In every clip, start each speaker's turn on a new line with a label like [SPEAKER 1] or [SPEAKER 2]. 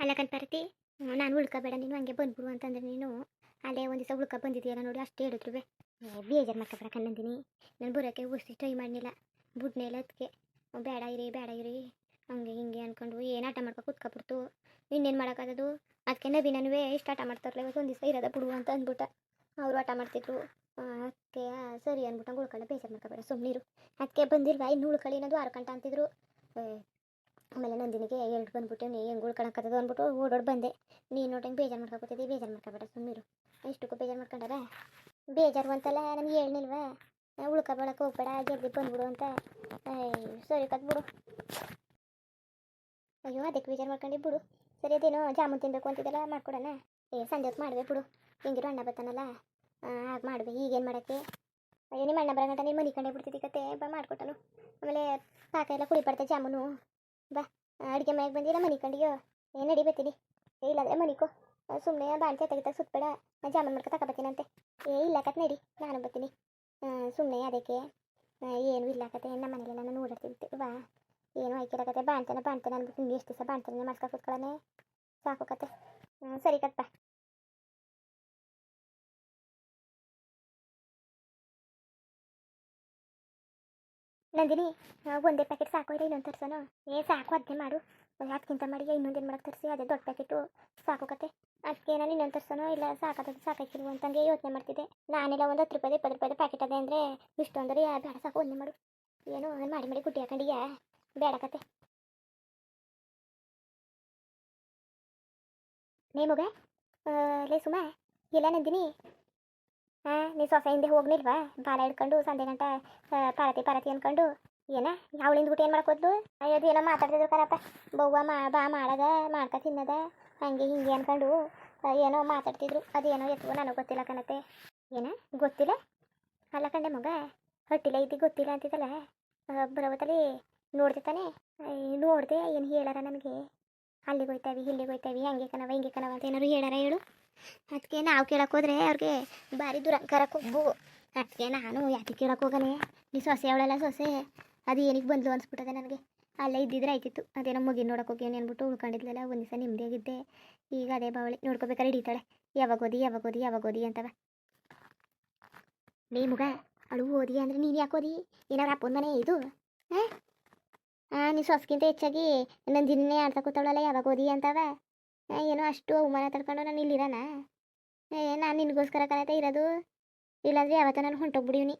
[SPEAKER 1] ಅಲ್ಲ ಕಣ್ಪಾರತಿ ನಾನು ಉಳ್ಕೋಬೇಡ, ನೀನು ಹಂಗೆ ಬಂದ್ಬಿಡು ಅಂತಂದ್ರೆ ನೀನು ಅಲ್ಲೇ ಒಂದು ದಿವಸ ಉಳ್ಕೊ ಬಂದಿದ್ದೀಯಲ್ಲ ನೋಡಿ ಅಷ್ಟೇ ಹೇಳಿದ್ರು ಬೇಜಾರು ಮಾಡ್ಕೊಬೇಡ ಕಣ್ಣಂದಿನಿ ನಾನು ಬರೋಕೆ ಉಸಿ ಟ್ರೈ ಮಾಡಲಿಲ್ಲ. ಬುಡ್ನೇ ಇಲ್ಲ ಅದಕ್ಕೆ ಬೇಡ ಇರಿ ಬೇಡ ಇರಿ. ಹಂಗೆ ಹಿಂಗೆ ಅಂದ್ಕೊಂಡು ಏನು ಆಟ ಮಾಡ್ಕೊ ಕುತ್ಕೊಬಿಡ್ತು. ಇನ್ನೇನು ಮಾಡೋಕ್ಕಾಗದು ಅದಕ್ಕೆ ನವೀನನುವೇ ಇಷ್ಟು ಆಟ ಮಾಡ್ತಾರಲ್ಲ, ಇವತ್ತು ಒಂದು ದಿವಸ ಇರೋದ ಬಿಡು ಅಂತ ಅಂದ್ಬಿಟ್ಟ. ಅವರು ಆಟ ಮಾಡ್ತಿದ್ರು. ಅದಕ್ಕೆ ಸರಿ ಅಂದ್ಬಿಟ್ಟು ಉಳ್ಕೊಳ್ಳ ಬೇಜಾರು ಮಾಡ್ಕೊಬೇಡ ಸುಮ್ಮನಿರು ಅದಕ್ಕೆ ಬಂದಿಲ್ವಾ ಇನ್ನು ಉಳ್ಕೊಳ್ಳಿ ಅನ್ನೋದು ಆರು ಗಂಟೆ ಅಂತಿದ್ರು. ಆಮೇಲೆ ನಂದಿನಿಗೆ ಎರಡು ಬಂದ್ಬಿಟ್ಟು, ನೀ ಹೆಂಗೆ ಉಳ್ಕೊಳಕತ್ತದ ಅಂದ್ಬಿಟ್ಟು ಓಡೋಡ್ ಬಂದೆ. ನೀನು ನೋಡಂಗೆ ಬೇಜಾರು ಮಾಡ್ಕೊತಿದ್ದಿ ಬೇಜಾರು ಮಾಡ್ಕೊಬೇಡ ಸುಮ್ಮಿರು ಇಷ್ಟಕ್ಕೂ ಬೇಜಾರು ಮಾಡ್ಕೊಂಡಾರ ಬೇಜಾರು ಅಂತಲ್ಲ ನನಗೆ ಹೇಳ್ನಿಲ್ವಾ? ಉಳ್ಕೊಬೇಡಕ್ಕೆ, ಹೋಗ್ಬೇಡ, ಜಲ್ದಿ ಬಂದ್ಬಿಡು ಅಂತ. ಸರಿ ಕತ್ಬಿಡು ಅಯ್ಯೋ, ಅದಕ್ಕೆ ಬೇಜಾರು ಮಾಡ್ಕೊಂಡು ಬಿಡು. ಸರಿ, ಅದೇನೋ ಜಾಮೂನ್ ತಿನ್ಬೇಕು ಅಂತಿದ್ದಲ್ಲ ಮಾಡ್ಕೊಡೋಣ. ಏ, ಸಂಜೆ ಹೊತ್ತು ಮಾಡುವೆ ಬಿಡು. ಹೆಂಗಿರೋ ಅಣ್ಣ ಬರ್ತಾನಲ್ಲ. ಹಾಗೆ ಮಾಡುವೆ, ಈಗೇನು ಮಾಡೋಕ್ಕೆ? ಅಯ್ಯೋ, ನಿಮ್ಮ ಅಣ್ಣ ಬರೋಗಂಟ ನೀನು ಮನೆ ಕಂಡೇ ಬಿಡ್ತಿದ್ದಿ ಕತೆ. ಬಾ, ಮಾಡ್ಕೊಟ್ಟನು. ಆಮೇಲೆ ಪಾಕ ಎಲ್ಲ ಕುಡಿ ಬರ್ತದೆ ಜಾಮೂನು. ಬಾ ಅಡುಗೆ ಮನೆಗೆ ಬಂದಿಲ್ಲ ಮನೆ ಕಂಡಿಯೋ ಏನು ನಡಿ ಬರ್ತೀನಿ ಏ ಇಲ್ಲಾಂದ್ರೆ ಮನಿಕೋ. ಸುಮ್ಮನೆ ಬಾಣ್ತಿ ತೆಗಿತಾಗ ಸುತ್ತಬೇಡ ನಾನು ಜಾಮೂನ್ ಮಾಡ್ಕೊ ತಗೊಬತ್ತೀನಂತೆ ಏ, ಇಲ್ಲ ಕತ್ ನಡಿ, ನಾನು ಬರ್ತೀನಿ ಸುಮ್ಮನೆ ಅದಕ್ಕೆ ಏನು ಇಲ್ಲ ಕತೆ. ನಮ್ಮ ಮನೇಲಿ ನಾನು ಓಡಾಡ್ತಿದ್ದೆ ಬಾ. ಏನು ಆಯ್ಕಿಲ್ಲ ಕತೆ. ಬಾಣ್ತಾನೆ ಬಾಣ್ತಾನೆ ಅನ್ಬಿಟ್ಟು ನೀವು ಎಷ್ಟು ದಿವಸ ಬಾಣ್ತಾನೆ ಮಾಡ್ಸ್ಕೊ ಕೂತ್ಕೊಳ್ಳೋಣ. ಸಾಕು ಕತೆ. ಸರಿ ಸರಿ ಕತ್ಪ ನಂದಿನಿ ಒಂದೇ ಪ್ಯಾಕೆಟ್ ಸಾಕು ಇಲ್ಲ ಇನ್ನೊಂದು ತರ್ಸೋನು ಏ ಸಾಕು ಅದನ್ನೇ ಮಾಡು. ಅದಕ್ಕಿಂತ ಮಾಡಿ ಇನ್ನೊಂದೇನು ಮಾಡಕ್ಕೆ ತರಿಸಿ? ಅದೇ ದೊಡ್ಡ ಪ್ಯಾಕೆಟು ಸಾಕು ಕತೆ. ಅದಕ್ಕೆ ನಾನು ಇನ್ನೊಂದು ತರ್ಸೋನೋ ಇಲ್ಲ ಸಾಕಾದ ಸಾಕಾಕಿಲ್ವ ಅಂತಂಗೆ ಯೋಚನೆ ಮಾಡ್ತಿದ್ದೆ. ನಾನೆಲ್ಲ ಒಂದು ಹತ್ತು ರೂಪಾಯಿ ಇಪ್ಪತ್ತು ರೂಪಾಯಿ ಪ್ಯಾಕೆಟ್ ಅದೇ ಅಂದರೆ ಯಾ ಬೇಡ ಸಾಕು ಒಂದೇ ಮಾಡು. ಏನು ಮಾಡಿ ಮಾಡಿ ಗುಡ್ಡಿ ಹಾಕೊಂಡಿಯಾ? ಬೇಡ ಕತೆ. ನೇ ಮಗ. ಆ, ಲೇ ಸುಮ. ಎಲ್ಲ ನಂದಿನಿ. ಹಾಂ, ನೀ ಸೊಸೆ ಹಿಂದೆ ಹೋಗ್ನಿಲ್ವಾ? ಬಾಲ ಹಿಡ್ಕೊಂಡು ಸಂಜೆ ಗಂಟ ಪಾರತಿ ಪಾರತಿ ಅನ್ಕೊಂಡು. ಏನ? ಯಾವಳಿಂದ ಊಟ ಏನು ಮಾಡ್ಕೋದು ಅಯ್ಯೋದು ಏನೋ ಮಾತಾಡ್ತಿದ್ರು ಕರಪ್ಪ. ಬವ್ವ ಮಾ, ಬಾ ಮಾಡದ, ಮಾಡ್ಕ ತಿನ್ನದ, ಹಂಗೆ ಹಿಂಗೆ ಅನ್ಕೊಂಡು ಏನೋ ಮಾತಾಡ್ತಿದ್ರು. ಅದೇನೋ ಎತ್ತುವ ನನಗೆ ಗೊತ್ತಿಲ್ಲ ಕಣತೆ ಏನ? ಗೊತ್ತಿಲ್ಲ? ಅಲ್ಲ ಕಂಡೆ ಮಗ ಹೊಟ್ಟಿಲ್ಲ ಇದ್ದಿ ಗೊತ್ತಿಲ್ಲ ಅಂತಿದ್ದಲ್ಲ. ಬರೋವತ್ತಲ್ಲಿ ನೋಡ್ದೆ ತಾನೆ. ನೋಡಿದೆ, ಏನು ಹೇಳಾರ ನನಗೆ? ಅಲ್ಲಿಗೆ ಹೋಯ್ತಾವಿ, ಇಲ್ಲಿಗೆ ಹೋಯ್ತಾವಿ, ಹಂಗೆ ಕಣವ ಹಿಂಗೆ ಕಣವ ಅಂತ ಏನಾರು ಹೇಳಾರ ಹೇಳು. ಅದಕ್ಕೆ ನಾವು ಕೇಳಕ್ಕೆ ಹೋದ್ರೆ ಅವ್ರಿಗೆ ಭಾರಿ ದುರಂಕಾರ ಕೊಬ್ಬು. ಅದಕ್ಕೆ ನಾನು ಯಾಕೆ ಕೇಳಕ್ಕೆ ಹೋಗನೆ? ನೀ ಸೊಸೆ, ಅವಳೆಲ್ಲ ಸೊಸೆ. ಅದು ಏನಕ್ಕೆ ಬಂದ್ಲು ಅನ್ಸ್ಬಿಟ್ಟದೆ ನನಗೆ. ಅಲ್ಲೇ ಇದ್ದಿದ್ರೆ ಆಯ್ತಿತ್ತು. ಅದೇನೋ ಮುಗಿ ನೋಡಕ್ಕೆ ಹೋಗಿ ಅನ್ಬಿಟ್ಟು ಉಳ್ಕೊಂಡಿದ್ಲಲ್ಲ, ಒಂದು ದಿವಸ ನಿಮ್ಮದೇ ಈಗ ಅದೇ ಬಾವಳಿ ನೋಡ್ಕೋಬೇಕಾದ್ರೆ ಹಿಡಿತಾಳೆ. ಯಾವಾಗ ಓದಿ ಯಾವಾಗ ಓದಿ ಯಾವಾಗ ಓದಿ ಅಂತವ. ನೀ ಮುಗ ಅಳು ಓದಿ ಅಂದರೆ ನೀನು ಯಾಕೆ ಓದಿ? ಏನಾರ ಅಪ್ಪನ ಮನೆ ಇದು? ಹಾಂ? ನೀ ಸೊಸ್ಗಿಂತ ಹೆಚ್ಚಾಗಿ ನಂದಿನೇ ಆಡ್ತಾ ಕೂತಾವಳಲ್ಲ, ಯಾವಾಗ ಓದಿ ಅಂತವ? ಏನೋ ಅಷ್ಟು ಅವಮಾನ ತಡ್ಕೊಂಡು ನಾನು ಇಲ್ಲಿರೋಣ ಏ, ನಾನು ನಿನಗೋಸ್ಕರ ಕಣತೆ ಇರೋದು? ಇಲ್ಲಾಂದ್ರೆ ಯಾವತ್ತ ನಾನು ಹೊಂಟೋಗ್ಬಿಡೀವ್ನಿ.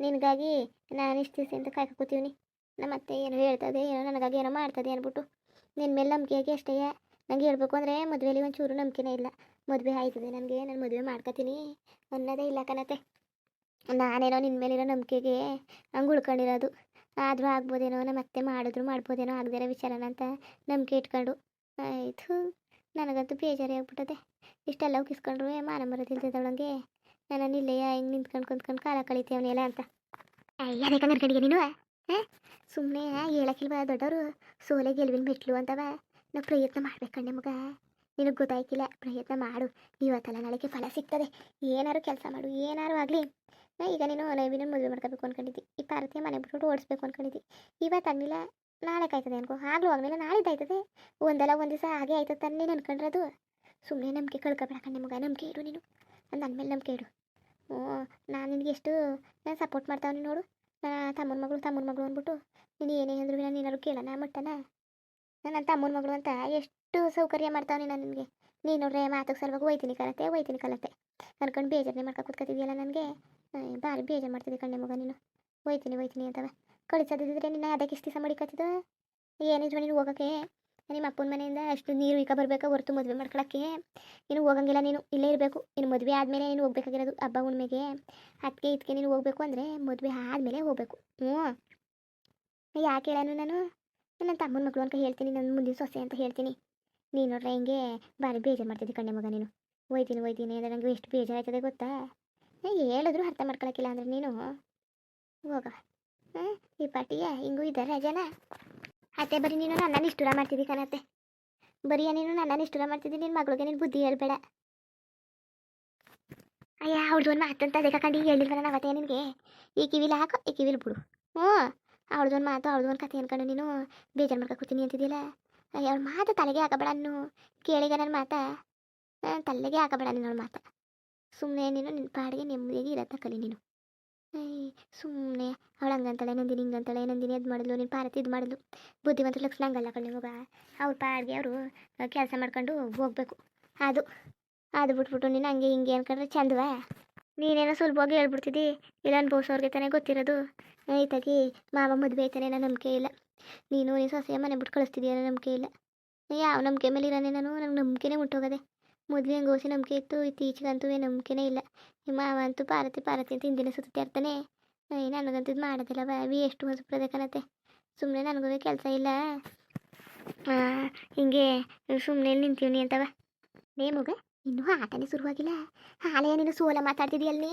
[SPEAKER 1] ನಿನಗಾಗಿ ನಾನು ಇಷ್ಟು ದಿವಸ ಅಂತ ಕಾಯ್ಕೋತೀವ್ನಿ ಕೂತೀವ್ನಿ. ನಮ್ಮ ಅತ್ತೆ ಏನೋ ಹೇಳ್ತದೆ, ಏನೋ ನನಗಾಗಿ ಏನೋ ಮಾಡ್ತದೆ ಅಂದ್ಬಿಟ್ಟು ನಿನ್ನ ಮೇಲೆ ನಂಬಿಕೆಗೆ ಅಷ್ಟೇ. ನಂಗೆ ಹೇಳ್ಬೇಕು ಅಂದರೆ ಮದುವೆಲಿ ಒಂಚೂರು ನಂಬಿಕೆನೇ ಇಲ್ಲ. ಮದುವೆ ಆಯ್ತದೆ ನನಗೆ, ನಾನು ಮದುವೆ ಮಾಡ್ಕೊತೀನಿ ಅನ್ನೋದೇ ಇಲ್ಲ ಕಣತೆ. ನಾನೇನೋ ನಿನ್ನ ಮೇಲಿರೋ ನಂಬಿಕೆಗೆ ಹಂಗೆ ಉಳ್ಕೊಂಡಿರೋದು. ಆದರೂ ಆಗ್ಬೋದೇನೋ ನಮ್ಮ ಅತ್ತೆ ಮಾಡಿದ್ರು ಮಾಡ್ಬೋದೇನೋ ಆಗದಿರೋ ವಿಚಾರನ ಅಂತ ನಂಬಿಕೆ ಇಟ್ಕೊಂಡು. ಆಯಿತು. ನನಗಂತೂ ಬೇಜಾರೇ ಆಗ್ಬಿಟ್ಟದೆ. ಇಷ್ಟೆಲ್ಲ ಉಗಿಸ್ಕೊಂಡ್ರು ಮಾನ ಮರದಿಲ್ದಿದ್ದವಳಂಗೆ ನನ್ನ ಇಲ್ಲೇ ಹಿಂಗೆ ನಿಂತ್ಕೊಂಡು ಕುಂತ್ಕೊಂಡು ಕಾಲ ಕಳಿತೀವನೆಲ್ಲ ಅಂತ. ಅಯ್ಯ ಬೇಕಂದ್ರೆ ಕಡಿಗೆ ನೀನು? ಸುಮ್ಮನೆ ಹೇಳಕ್ಕಿಲ್ವ ದೊಡ್ಡವರು? ಸೋಲೆ ಗೆಲುವಿನ ಮೆಟ್ಲು ಅಂತವ. ನಾವು ಪ್ರಯತ್ನ ಮಾಡ್ಬೇಕಂಡೆ ಮಗ. ನಿನಗೆ ಗೊತ್ತಾಯ್ಕಿಲ್ಲ, ಪ್ರಯತ್ನ ಮಾಡು. ಇವತ್ತಲ್ಲ ನಾಳೆಗೆ ಫಲ ಸಿಗ್ತದೆ. ಏನಾರು ಕೆಲಸ ಮಾಡು, ಏನಾರು ಆಗಲಿ. ಈಗ ನೀನು ನವಿನ ಮದುವೆ ಮಾಡ್ಕೋಬೇಕು ಅನ್ಕೊಂಡಿದ್ದಿ. ಈ ಪಾರ್ವತಿಯ ಮನೆ ಬಿಟ್ಬಿಟ್ಟು ಓಡಿಸ್ಬೇಕು ಅನ್ಕೊಂಡಿದ್ದಿ. ಇವತ್ತು ಆಗಲಿಲ್ಲ ನಾಳೆ ಕಾಯ್ತದೆ ಅನ್ಕೋ. ಆಗ್ಲೂ ಆಗಲಿಲ್ಲ ನಾಳಿದ್ದು ಆಯ್ತದೆ ಒಂದಲ್ಲ ಒಂದು ದಿವಸ ಹಾಗೆ ಆಯ್ತದೆ ತಾನೇ ಅನ್ಕೊಂಡ್ರದು. ಸುಮ್ಮನೆ ನಂಬಿಕೆ ಕಳ್ಕೊಬೇಡ ಕಣ್ಣೆ ಮಗ, ನಂಬಿಕೆ ಇಡು ನೀನು. ನನ್ನ ಮೇಲೆ ನಂಬಿಕೆ ಇಡು ನಾನು ನಿನಗೆ ಎಷ್ಟು ನಾನು ಸಪೋರ್ಟ್ ಮಾಡ್ತಾವನಿ ನೋಡು. ನಾನು ತಮ್ಮನ ಮಗಳು ತಮ್ಮನ ಮಗಳು ಅಂದ್ಬಿಟ್ಟು, ನೀನು ಏನೇ ಅಂದ್ರು ನಾನು ಏನಾದ್ರು ನಾ ಮಟ್ಟನ? ನನ್ನ ತಮ್ಮನ ಮಗಳು ಅಂತ ಎಷ್ಟು ಸೌಕರ್ಯ ಮಾಡ್ತಾವನಿ ನಾನು ನಿನಗೆ? ನೀನು ನೋಡ್ರೆ ಮಾತಕ್ಕೆ ಸಲುವಾಗಿ ಒಯ್ತೀನಿ ಕಲತೆ ಒಯ್ತೀನಿ ಕಲತೆ ಅನ್ಕೊಂಡು ಬೇಜಾರನೆ ಮಾಡ್ಕೊ ಕೂತ್ಕೊತಿದ್ಯಲ್ಲ ನನಗೆ? ಭಾರಿ ಬೇಜಾರು ಮಾಡ್ತಿದ್ದೆ ಕಣ್ಣೆ ಮಗ ನೀನು. ಒಯ್ತೀನಿ ಒಯ್ತೀನಿ ಅಂತವ. ಕಳಿಸೋದಿದ್ರೆ ನಿನ್ನ ಅದಕ್ಕೆ ಇಷ್ಟು ದಿವಸ ಮಡಿಕತ್ತಿದ್ದು ಏನಿದ್ರು ನೀನು ಹೋಗೋಕ್ಕೆ? ನಿಮ್ಮ ಅಪ್ಪನ ಮನೆಯಿಂದ ಅಷ್ಟು ನೀರು ಇಕ್ಕ ಬರಬೇಕಾ? ಹೊರತು ಮದುವೆ ಮಾಡ್ಕೊಳಕ್ಕೆ? ನೀನು ಹೋಗಂಗಿಲ್ಲ, ನೀನು ಇಲ್ಲೇ ಇರಬೇಕು. ನೀನು ಮದುವೆ ಆದಮೇಲೆ ನೀನು ಹೋಗ್ಬೇಕಾಗಿರೋದು ಹಬ್ಬ ಹುಣ್ಣಿಮೆಗೆ ಅದಕ್ಕೆ ಇದಕ್ಕೆ ನೀನು ಹೋಗ್ಬೇಕು ಅಂದರೆ ಮದುವೆ ಆದಮೇಲೆ ಹೋಗಬೇಕು. ಹ್ಞೂ. ಯಾಕೆ ಹೇಳೋನು ನಾನು? ನನ್ನ ತಮ್ಮನ ಮಗಳು ಅಂತ ಹೇಳ್ತೀನಿ, ನನ್ನ ಮುಂದಿನ ಸೊಸೆ ಅಂತ ಹೇಳ್ತೀನಿ. ನೀನು ನೋಡ್ರೆ ಹಿಂಗೆ ಭಾರಿ ಬೇಜಾರು ಮಾಡ್ತಿದ್ದೆ ಕಣ್ಣೆ ಮಗ ನೀನು. ಒಯ್ತೀನಿ ಒಯ್ತೀನಿ, ಅಂದರೆ ನನಗೆ ಎಷ್ಟು ಬೇಜಾರಾಯ್ತದೆ ಗೊತ್ತಾ? ಹೇಳಿದ್ರು ಅರ್ಥ ಮಾಡ್ಕೊಳಕ್ಕಿಲ್ಲ ಅಂದರೆ ನೀನು. ಹೋಗ. ಈ ಪಾಟಿಯ ಹಿಂಗೂ ಇದ್ದಾರೆ ಜನ. ಅತ್ತೆ, ಬರೀ ನೀನು ನನ್ನ ನಿಷ್ಠುರ ಮಾಡ್ತಿದ್ದಿ ಕಣತ್ತೆ. ಬರೀ ನೀನು ನನ್ನ ನಿಷ್ಠುರ ಮಾಡ್ತಿದ್ದಿ ನಿನ್ನ ಮಗಳಿಗೆ ನೀನು ಬುದ್ಧಿ ಹೇಳ್ಬೇಡ. ಅಯ್ಯ ಅವ್ಳದ್ದು ಒಂದು ಮಾತಂತ ಅದಕ್ಕೆ ಕಂಡು ಹೇಳಿಲ್ವ ನಾನು ಅವತ್ತೇ ನಿನಗೆ? ಈ ಕಿವಿಲಿ ಹಾಕು, ಈ ಕಿವಿಲಿ ಬಿಡು. ಹ್ಞೂ ಅವ್ಳದ್ದು ಒಂದು ಮಾತು ಅವ್ಳದ್ದು ಒಂದು ಕತೆ ಅನ್ಕೊಂಡು ನೀನು ಬೇಜಾರು ಮಾಡ್ಕೊ ಕೂತೀನಿ ಅಂತಿದ್ದಿಲ್ಲ ಅವಳ ಮಾತು ತಲೆಗೆ ಹಾಕಬೇಡ ಅನ್ನು. ಕೇಳಿಗ ನನ್ನ ಮಾತ. ತಲೆಗೆ ಹಾಕಬೇಡ ನಿನ್ನವಳ ಮಾತ. ಸುಮ್ಮನೆ ನೀನು ನಿನ್ನ ಪಾಡಿಗೆ ನೆಮ್ಮದಿಯಾಗಿ ಇರತ್ತ ಕಲಿ ನೀನು. ಸುಮ್ಮನೆ ಅವಳು ಹಂಗಂತಾಳೆ ನಂದಿನಿ ಹಿಂಗಂತಾಳೆ, ನಂದಿನಿ ಅದು ಮಾಡಿದ್ಲು, ನೀನು ಪಾರತಿ ಇದು ಮಾಡಿದ್ಲು. ಬುದ್ಧಿವಂತ ಲಕ್ಷಣ ಹಂಗಲ್ಲ ಕಣ್ಣಿ ಮಗ. ಅವ್ರ ಪಾಡ್ಗೆ ಅವರು ಕೆಲಸ ಮಾಡ್ಕೊಂಡು ಹೋಗ್ಬೇಕು. ಅದು ಅದು ಬಿಟ್ಬಿಟ್ಟು ನೀನು ಹಂಗೆ ಹಿಂಗೆ ಅನ್ಕೊಂಡ್ರೆ ಚಂದವ? ನೀನೇನೋ ಸುಲಭವಾಗಿ ಹೇಳ್ಬಿಡ್ತಿದ್ದಿ. ಇಲ್ಲ ಅನ್ಭವಿಸೋರ್ಗೆ ತಾನೇ ಗೊತ್ತಿರೋದು. ಐತಾಗಿ ಮಾವ ಮದುವೆ ಆಯ್ತಾನೆ ಅನ್ನೋ ನಂಬಿಕೆ ಇಲ್ಲ. ನೀನು ನೀನು ಸೊಸೆಯ ಮನೆ ಬಿಟ್ಟು ಕಳಿಸ್ತಿದ್ದೀಯ ನಂಬಿಕೆ ಇಲ್ಲ. ಯಾವ ನಂಬಿಕೆ ಮೇಲೆ ಇರೋನೆ ನಾನು? ನಂಗೆ ನಂಬಿಕೆನೇ ಮುಟ್ಟೋಗದೆ. ಮೊದಲು ಹಂಗೆ ನಂಬಿಕೆ ಇತ್ತು ಇತ್ತೀಚೆಗಂತೂ ನಂಬಿಕೆನೇ ಇಲ್ಲ ನಿಮ್ಮ ಮಾವ ಅಂತೂ ಪಾರತಿ ಪಾರತಿ ಅಂತ ಹಿಂದಿನ ಸುತ್ತಿರ್ತಾನೆ ಏ ನನಗಂತೂ ಇದು ಮಾಡೋದಿಲ್ಲ ಬಾವಿ ಎಷ್ಟು ಹೊಸ ಪ್ರದೇಶನತ್ತೆ ಸುಮ್ಮನೆ ನನಗೂ ಕೆಲಸ ಇಲ್ಲ ಹಿಂಗೆ ಸುಮ್ಮನೆ ನಿಂತೀವಿ ಅಂತವ ನೇ ಮಗ ಇನ್ನೂ ಆಟನೇ ಶುರುವಾಗಿಲ್ಲ ಹಾಲೆಯ ನೀನು ಸೋಲ ಮಾತಾಡ್ತಿದ್ದೀಯಲ್ಲೇ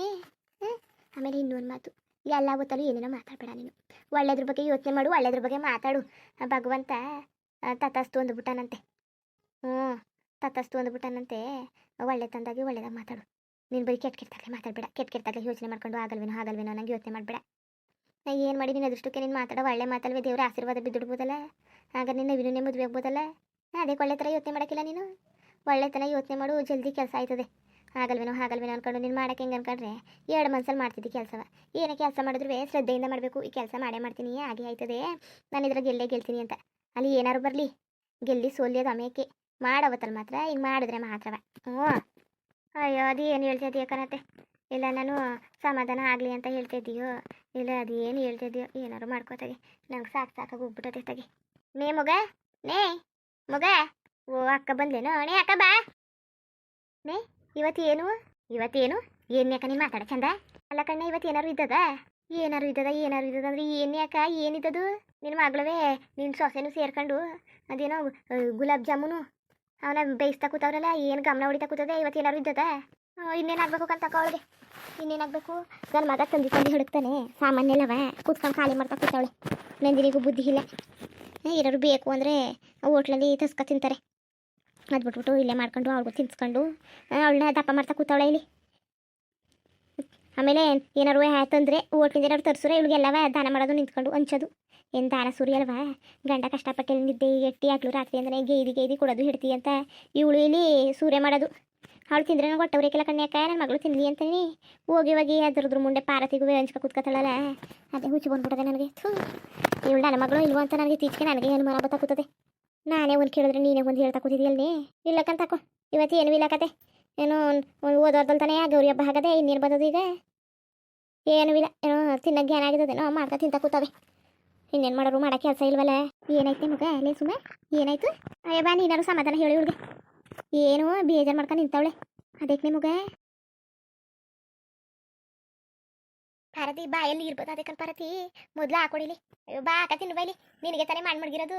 [SPEAKER 1] ಆಮೇಲೆ ಇನ್ನೊಂದು ಮಾತು ಎಲ್ಲ ಗೊತ್ತಲ್ಲೂ ಏನೇನೋ ಮಾತಾಡಬೇಡ ನೀನು ಒಳ್ಳೆಯದ್ರ ಬಗ್ಗೆ ಯೋಚನೆ ಮಾಡು ಒಳ್ಳೆಯದ್ರ ಬಗ್ಗೆ ಮಾತಾಡು ಭಗವಂತ ತತಸ್ತು ಅಂದ್ಬಿಟ್ಟಾನಂತೆ ಹ್ಞೂ ತಥಾಸ್ತು ಅಂದ್ಬಿಟ್ಟಾನಂತೆ. ಒಳ್ಳೆ ತಂದಾಗಿ ಒಳ್ಳೆದಾಗ ಮಾತಾಡು. ನೀನು ಬರೀ ಕೆಟ್ಟ ಕೆಟ್ಟಾಗಲೇ ಮಾತಾಡಬೇಡ. ಕೆಟ್ಟ ಕೆಟ್ಟಾಗಲೇ ಯೋಚನೆ ಮಾಡ್ಕೊಂಡು ಆಗಲ್ವೇನೋ ಆಗಲ್ವೇನೋ ನಂಗೆ ಯೋಚನೆ ಮಾಡಬೇಡ. ನಾ ಏನು ಮಾಡಿ ನಿನ್ನ ಅದೃಷ್ಟಕ್ಕೆ ನೀನು ಮಾತಾಡೋ ಒಳ್ಳೆ ಮಾತಲ್ವೇ ದೇವರ ಆಶೀರ್ವಾದ ಬಿದ್ದುಡ್ಬೋದಲ್ಲ? ಆಗ ನಿನ್ನ ವಿನೂನೆ ಮದುವೆ ಆಗ್ಬೋದಲ್ಲ? ಅದೇ ಒಳ್ಳೆ ಥರ ಯೋಚನೆ ಮಾಡೋಕ್ಕಿಲ್ಲ ನೀನು? ಒಳ್ಳೆತನ ಯೋಚನೆ ಮಾಡು, ಜಲ್ದಿ ಕೆಲಸ ಆಯ್ತದೆ. ಆಗಲ್ವೇನೋ ಆಗಲ್ವೇನೋ ಅನ್ಕೊಂಡು ನೀನು ಮಾಡಕ್ಕೆ ಹೆಂಗೆ ಅನ್ಕೊಂಡ್ರೆ? ಎರಡು ಮನ್ಸಲ್ಲಿ ಮಾಡ್ತಿದ್ದೆ ಕೆಲಸವ. ಏನೇ ಕೆಲಸ ಮಾಡಿದ್ರೂ ಶ್ರದ್ಧೆಯಿಂದ ಮಾಡಬೇಕು. ಈ ಕೆಲಸ ಮಾಡೇ ಮಾಡ್ತೀನಿ, ಹಾಗೆ ಆಯ್ತದೆ. ನಾನು ಇದ್ರಾಗ ಗೆಲ್ಲೇ ಗೆಲ್ತೀನಿ ಅಂತ. ಅಲ್ಲಿ ಏನಾರು ಬರಲಿ. ಗೆಲ್ಲಿ ಸೋಲಿ ಅದು ಅಮೇಕೆ ಮಾಡವತ್ತಲ್ಲಿ ಮಾತ್ರ ಹಿಂಗೆ ಮಾಡಿದ್ರೆ ಮಾತ್ರವೇ. ಹ್ಞೂ. ಅಯ್ಯೋ, ಅದು ಏನು ಹೇಳ್ತಿದ್ದೀಯ ಇಲ್ಲ, ನಾನು ಸಮಾಧಾನ ಆಗಲಿ ಅಂತ ಹೇಳ್ತಿದ್ದೀಯೋ ಇಲ್ಲ, ಅದು ಏನು ಹೇಳ್ತಿದ್ದೀಯೋ ಏನಾರು ಮಾಡ್ಕೋತಾಗೆ ನಂಗೆ ಸಾಕು ಸಾಕಾಗಿ ಹೋಗ್ಬಿಟ್ಟದೆ ತಗಿ ನೇ ಮಗ ನೇ ಮಗ. ಓ, ಅಕ್ಕ ಬಂದೇನು ನೇ, ಅಕ್ಕ ಬಾ. ನೇ, ಇವತ್ತೇನು? ಇವತ್ತೇನು? ಏನ್ ಯಾಕ ನೀನು ಮಾತಾಡ ಚಂದ? ಅಲ್ಲ ಕಣ್ಣ, ಇವತ್ತು ಏನಾರು ಇದ್ದದ? ಏನಾರು ಇದ್ದದ ಏನಾರು ಇದ್ದದ ಅಂದ್ರೆ ಏನ್ ಯಾಕ ಏನಿದ್ದದು? ನಿನ್ನ ಮಗಳವೇ ನಿನ್ನ ಸೊಸೆನೂ ಸೇರ್ಕೊಂಡು, ಅದೇನೋ ಗುಲಾಬ್ ಜಾಮೂನು? ಅವನ ಬೇಯಿಸ್ತಾ ಕೂತವ್ರಲ್ಲ, ಏನು ಗಮನ ಹೊಡಿತಾ ಕೂತದೆ, ಇವತ್ತು ಏನಾದ್ರು ಇದ್ದದೆ? ಇನ್ನೇನಾಗಬೇಕು ಅಂತ ಅವಳಿಗೆ. ಇನ್ನೇನಾಗಬೇಕು? ನನ್ನ ಮಗ ತಂದಿ ತಂದಿ ಹುಡುಕ್ತಾನೆ ಸಾಮಾನ್ಯ ಅವ ಕೂತ್ಕೊಂಡು ಖಾಲಿ ಮಾಡ್ತಾ ಕೂತವಳೆ. ನಂದಿನಿಗೂ ಬುದ್ಧಿ ಇಲ್ಲ. ಏನಾರು ಬೇಕು ಅಂದರೆ ಹೋಟ್ಲಲ್ಲಿ ತಸ್ಕ ತಿಂತಾರೆ. ಅದು ಬಿಟ್ಬಿಟ್ಟು ಇಲ್ಲೇ ಮಾಡ್ಕೊಂಡು ಅವ್ಳಿಗೂ ತಿನ್ಸ್ಕೊಂಡು ಅವಳನ್ನ ದಪ್ಪ ಮಾಡ್ತಾ ಕೂತವಳೆ ಇಲ್ಲಿ. ಆಮೇಲೆ ಏನಾರು ಆಯ್ತು ಅಂದ್ರೆ ಏನಾರು ತರಿಸ್ರೆ ಇವಳಿಗೆಲ್ಲವ ದಾನ ಮಾಡೋದು ನಿಂತ್ಕೊಂಡು ಹಂಚೋದು ಏನು ದಾನ ಸುರಿ ಅಲ್ವಾ? ಗಂಡ ಕಷ್ಟಪಟ್ಟು ನಿದ್ದೆ ಎಟ್ಟಿ ಆಗ್ಲು ರಾತ್ರಿ ಅಂದ್ರೆ ಗೇದಿ ಗೇದಿ ಕೊಡೋದು ಹಿಡ್ತಿ ಅಂತ ಇವಳು ಇಲ್ಲಿ ಸೂರ್ಯ ಮಾಡೋದು. ಅವಳು ತಿಂದ್ರೆ ನಂಗೆ ಹೊಟ್ಟವ್ರೇಕಿಲ್ಲ ಕಣ್ಯಾಕ ನನ್ನ ಮಗಳು ತಿನ್ಲಿ ನೀ ಹೋಗಿ ಹೋಗಿ ಅದ್ರದ್ರ ಮುಂದೆ ಪಾರತಿಗೂ ಹಂಚ್ಕ ಕೂತ್ಕೊತಾಳಲ್ಲ ಅದೇ ಹುಚ್ಚು ಬಂದ್ಬಿಟ್ಟದೆ ನನಗೆ. ಇವಳು ನನ್ನ ಮಗಳು ಇಲ್ವ ಅಂತ ನನಗೆ ಇತ್ತೀಚೆಗೆ ನನಗೆ ಅನುಮಾನ ಬತ್ತ ಕೂತದೆ ನಾನೇ ಒಂದು ಕೇಳಿದ್ರೆ ನೀನೇ ಒಂದು ಹೇಳ್ತಾ ಕೂತಿದ್ಯಲ್ಲಿ ಇಲ್ಲಕ್ಕಂತಕೋ ಇವತ್ತು ಏನು ಇಲ್ಲ ಕತೆ. ಏನೋ ತಾನೇ ಗೌರಿ ಹಬ್ಬ ಆಗದೆ ಇನ್ನೇನು ಬರೋದು ಈಗ? ಏನೂ ಇಲ್ಲ, ಏನೋ ತಿನ್ನಕ್ಕೆ ಜ್ಞಾನ ಆಗಿದ್ದದೇನೋ ಮಾಡ್ತಾ ತಿಂತ ಕೂತಾವೆ. ಇನ್ನೇನು ಮಾಡೋರು ಮಾಡೋ ಕೆಲಸ ಇಲ್ವಲ್ಲ? ಏನಾಯ್ತು ಮಗ? ಅಲ್ಲೇ ಸುಮ್ಮ ಏನಾಯ್ತು? ಅಯ್ಯ ಬಾ ನೀನಾರು ಸಮಾಧಾನ ಹೇಳಿ ಹುಡುಗ ಏನು ಬೇಜಾರು ಮಾಡ್ಕೊಂಡು ನಿಂತವಳೆ. ಅದಕ್ಕೆ ಮಗ? ಭಾರತಿ ಬಾಯಲ್ಲಿ ಇರ್ಬೋದು ಅದಕ್ಕನ್ ಪಾರತಿ ಮೊದ್ಲು ಹಾಕೊಡಿಲಿ. ಬಾ ಹಾಕ ತಿನ್ನು ಬೈಲಿ ನಿನಗೆ ತಾನೇ ಮಾಡಿ ಮಡಗಿರೋದು